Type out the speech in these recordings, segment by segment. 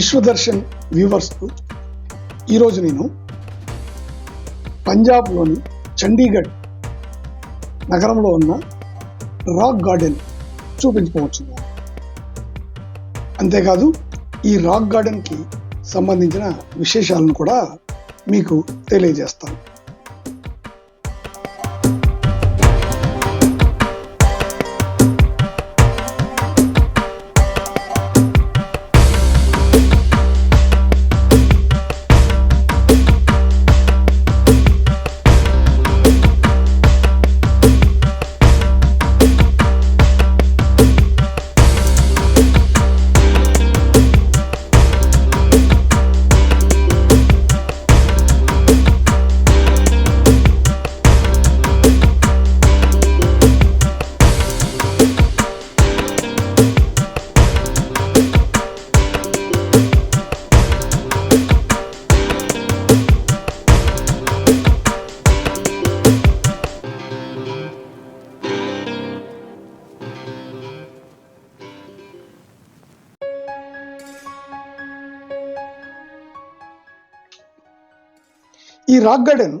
విశ్వదర్శన్ వ్యూవర్స్కు ఈరోజు నేను పంజాబ్లోని చండీగఢ్ నగరంలో ఉన్న రాక్ గార్డెన్ చూపించుకోవచ్చున్నాను. అంతేకాదు ఈ రాక్ గార్డెన్కి సంబంధించిన విశేషాలను కూడా మీకు తెలియజేస్తాను. ఈ రాక్ గార్డెన్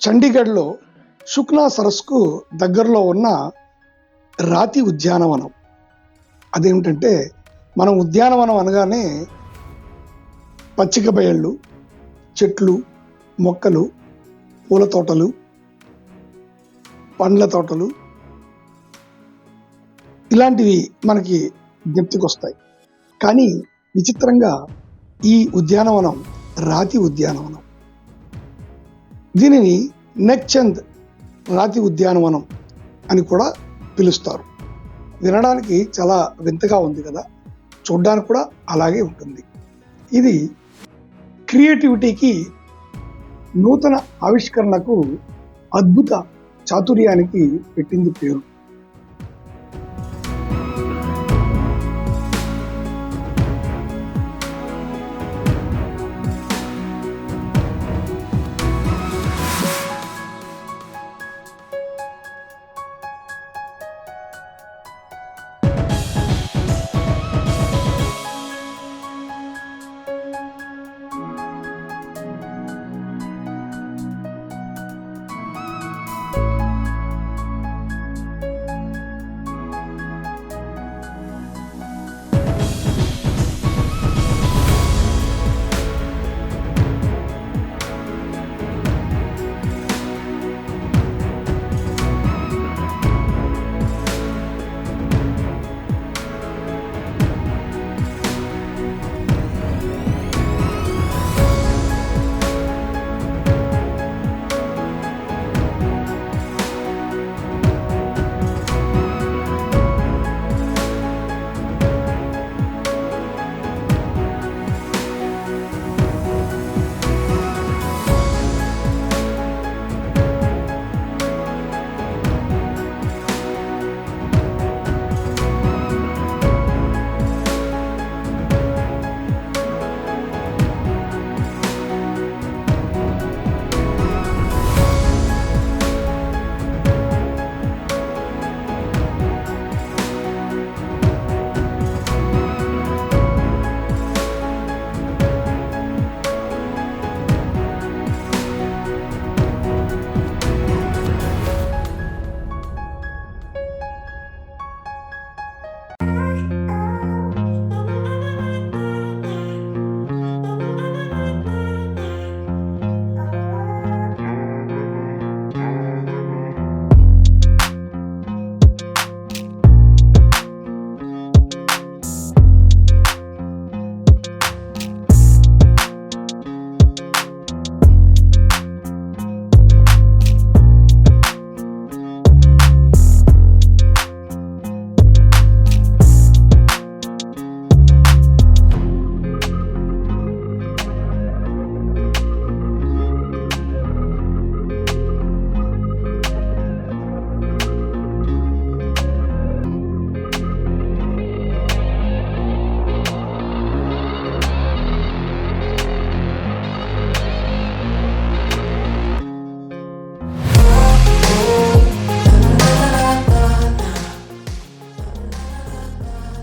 చండీగఢ్లో శుక్లా సరస్సుకు దగ్గరలో ఉన్న రాతి ఉద్యానవనం. అదేమిటంటే మనం ఉద్యానవనం అనగానే పచ్చిక బయళ్ళు చెట్లు మొక్కలు పూల తోటలు పండ్ల తోటలు ఇలాంటివి మనకి జ్ఞప్తికొస్తాయి. కానీ విచిత్రంగా ఈ ఉద్యానవనం రాతి ఉద్యానవనం. దీనిని నెక్చంద్ రాతి ఉద్యానవనం అని కూడా పిలుస్తారు. వినడానికి చాలా వింతగా ఉంది కదా? చూడ్డానికి కూడా అలాగే ఉంటుంది. ఇది క్రియేటివిటీకి నూతన ఆవిష్కరణకు అద్భుత చాతుర్యానికి పెట్టింది పేరు.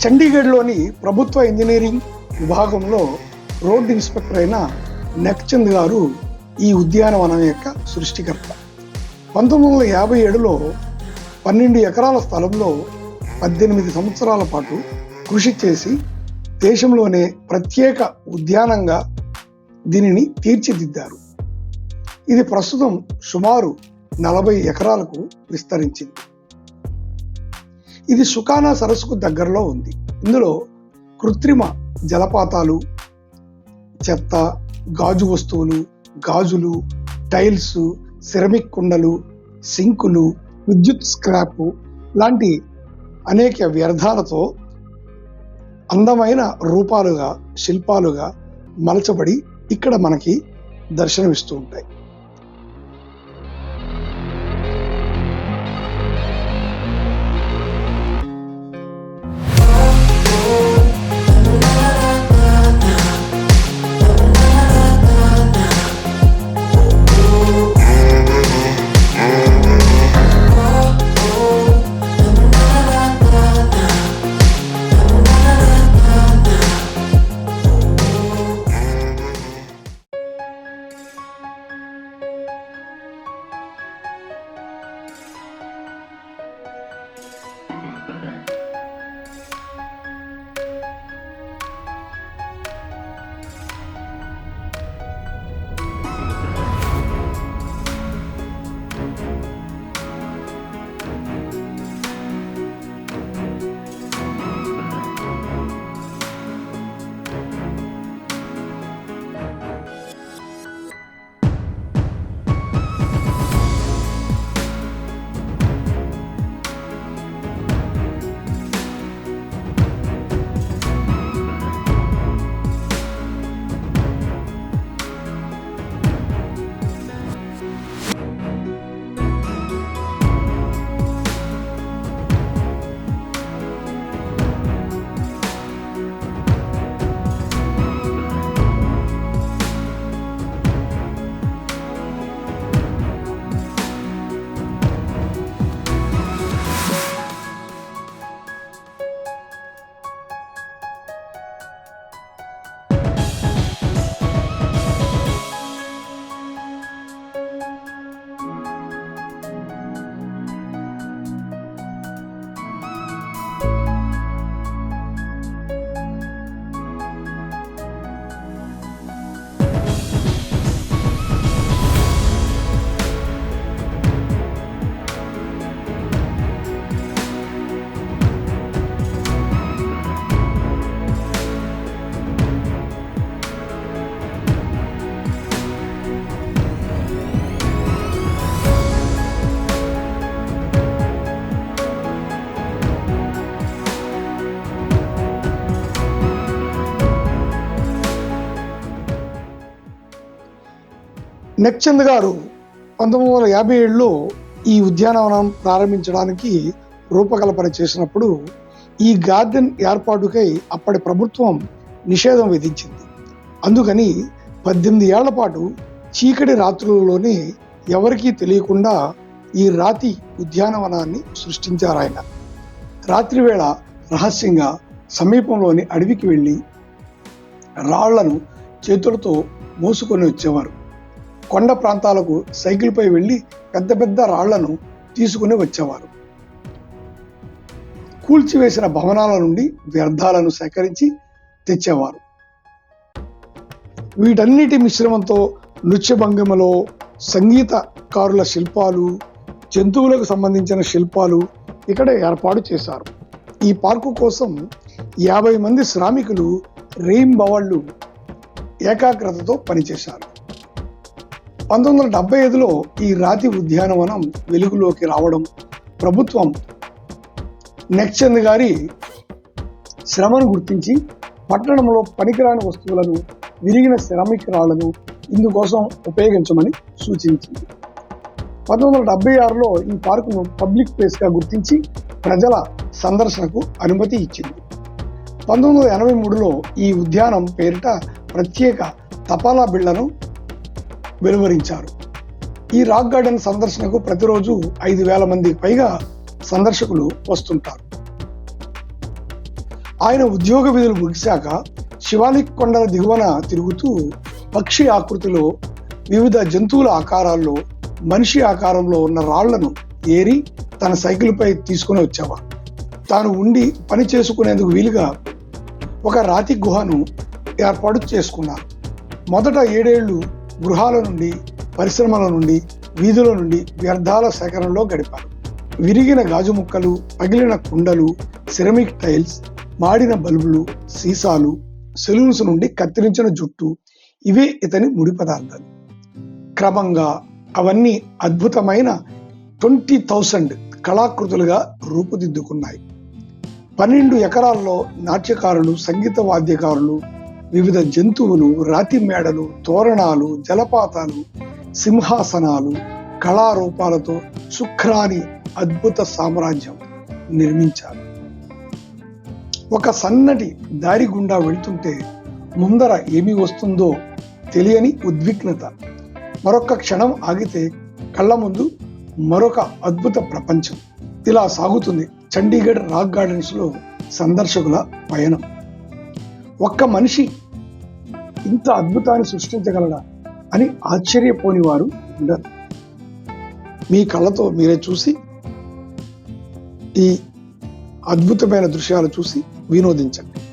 చండీగఢ్లోని ప్రభుత్వ ఇంజనీరింగ్ విభాగంలో రోడ్ ఇన్స్పెక్టర్ అయిన నెక్చంద్ గారు ఈ ఉద్యానవనం యొక్క సృష్టికర్త. పంతొమ్మిది వందల యాభై ఏడులో పన్నెండు ఎకరాల స్థలంలో పద్దెనిమిది సంవత్సరాల పాటు కృషి చేసి దేశంలోనే ప్రత్యేక ఉద్యానంగా దీనిని తీర్చిదిద్దారు. ఇది ప్రస్తుతం సుమారు నలభై ఎకరాలకు విస్తరించింది. ఇది సుకానా సరస్సుకు దగ్గరలో ఉంది. ఇందులో కృత్రిమ జలపాతాలు చెత్త గాజు వస్తువులు గాజులు టైల్స్ సిరమిక్ కుండలు సింకులు విద్యుత్ స్క్రాప్ లాంటి అనేక వ్యర్థాలతో అందమైన రూపాలుగా శిల్పాలుగా మలచబడి ఇక్కడ మనకి దర్శనమిస్తూ ఉంటాయి. నెక్చంద్ గారు పంతొమ్మిది వందల యాభై ఏడులో ఈ ఉద్యానవనం ప్రారంభించడానికి రూపకల్పన చేసినప్పుడు ఈ గార్డెన్ ఏర్పాటుకై అప్పటి ప్రభుత్వం నిషేధం విధించింది. అందుకని పద్దెనిమిది ఏళ్ళ పాటు చీకటి రాత్రులలోనే ఎవరికీ తెలియకుండా ఈ రాతి ఉద్యానవనాన్ని సృష్టించారు ఆయన. రాత్రివేళ రహస్యంగా సమీపంలోని అడవికి వెళ్ళి రాళ్ళను చేతులతో మోసుకొని వచ్చేవారు. కొండ ప్రాంతాలకు సైకిల్పై వెళ్ళి పెద్ద పెద్ద రాళ్ళను తీసుకుని వచ్చేవారు. కూల్చివేసిన భవనాల నుండి వ్యర్థాలను సేకరించి తెచ్చేవారు. వీటన్నిటి మిశ్రమంతో నృత్యభంగిమలో సంగీతకారుల శిల్పాలు జంతువులకు సంబంధించిన శిల్పాలు ఇక్కడ ఏర్పాటు చేశారు. ఈ పార్కు కోసం యాభై మంది శ్రామికులు రెయిన్బవళ్ళు ఏకాగ్రతతో పనిచేశారు. పంతొమ్మిది వందల డెబ్బై ఐదులో ఈ రాతి ఉద్యానవనం వెలుగులోకి రావడం ప్రభుత్వం నెక్చంద్ గారి శ్రమను గుర్తించి పట్టణంలో పనికిరాని వస్తువులను విరిగిన సిరామిక్ ఇందుకోసం ఉపయోగించమని సూచించింది. పంతొమ్మిది వందల డెబ్బై ఆరులో ఈ పార్కును పబ్లిక్ ప్లేస్గా గుర్తించి ప్రజల సందర్శనకు అనుమతి ఇచ్చింది. పంతొమ్మిది వందల ఎనభై మూడులో ఈ ఉద్యానం పేరిట ప్రత్యేక తపాలా బిళ్ళను వెలువరించారు. ఈ రాక్ గార్డెన్ సందర్శనకు ప్రతిరోజు ఐదు వేల మందికి పైగా సందర్శకులు వస్తుంటారు. ఆయన ఉద్యోగ విధులు ముగిశాక శివాలిక్ కొండల దిగువన తిరుగుతూ పక్షి ఆకృతిలో వివిధ జంతువుల ఆకారాల్లో మనిషి ఆకారంలో ఉన్న రాళ్ళను ఏరి తన సైకిల్పై తీసుకుని వచ్చేవారు. తాను ఉండి పని చేసుకునేందుకు వీలుగా ఒక రాతి గుహను ఏర్పాటు చేసుకున్నారు. మొదట ఏడేళ్ళు గృహాల నుండి పరిశ్రమల నుండి వీధుల నుండి వ్యర్థాల సేకరణలో గడిపారు. విరిగిన గాజు ముక్కలు పగిలిన కుండలు సిరమిక్ టైల్స్ మాడిన బల్బులు సీసాలు సెలూన్స్ నుండి కత్తిరించిన జుట్టు ఇవే ఇతని ముడి పదార్థాలు. క్రమంగా అవన్నీ అద్భుతమైన ట్వంటీ థౌసండ్ కళాకృతులుగా రూపుదిద్దుకున్నాయి. పన్నెండు ఎకరాల్లో నాట్యకారులు సంగీత వాద్యకారులు వివిధ జంతువులు రాతి మేడలు తోరణాలు జలపాతాలు సింహాసనాలు కళారూపాలతో శుక్రాని అద్భుత సామ్రాజ్యం నిర్మించారు. ఒక సన్నటి దారి గుండా వెళ్తుంటే ముందర ఏమి వస్తుందో తెలియని ఉద్విగ్నత. మరొక క్షణం ఆగితే కళ్ళ ముందు మరొక అద్భుత ప్రపంచం. ఇలా సాగుతుంది చండీగఢ్ రాక్ గార్డెన్స్లో సందర్శకుల పయనం. ఒక్క మనిషి ఇంత అద్భుతాన్ని సృష్టించగలడా అని ఆశ్చర్యపోని వారు ఉండరు. మీ కళ్ళతో మీరే చూసి ఈ అద్భుతమైన దృశ్యాలు చూసి వినోదించండి.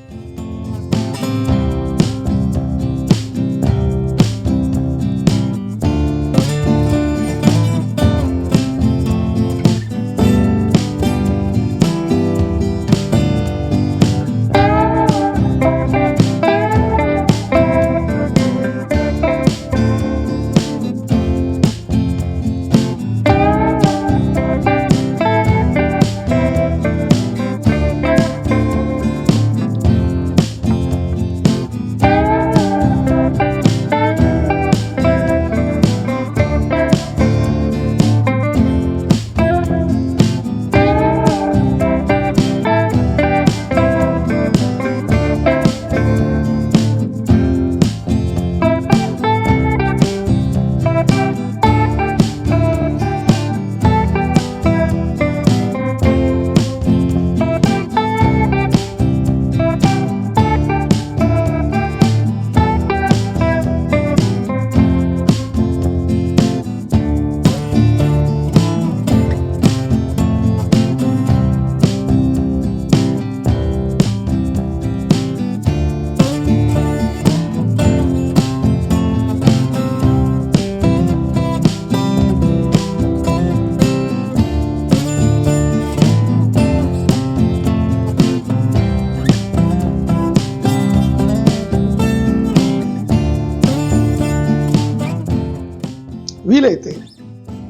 వీలైతే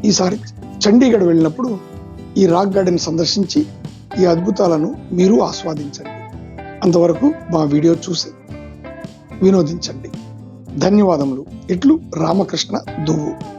ఈసారి చండీగఢ్ వెళ్ళినప్పుడు ఈ రాక్ గార్డెన్ సందర్శించి ఈ అద్భుతాలను మీరు ఆస్వాదించండి. అంతవరకు మా వీడియో చూసి వినోదించండి. ధన్యవాదములు. ఇట్లు రామకృష్ణ దువ్వు.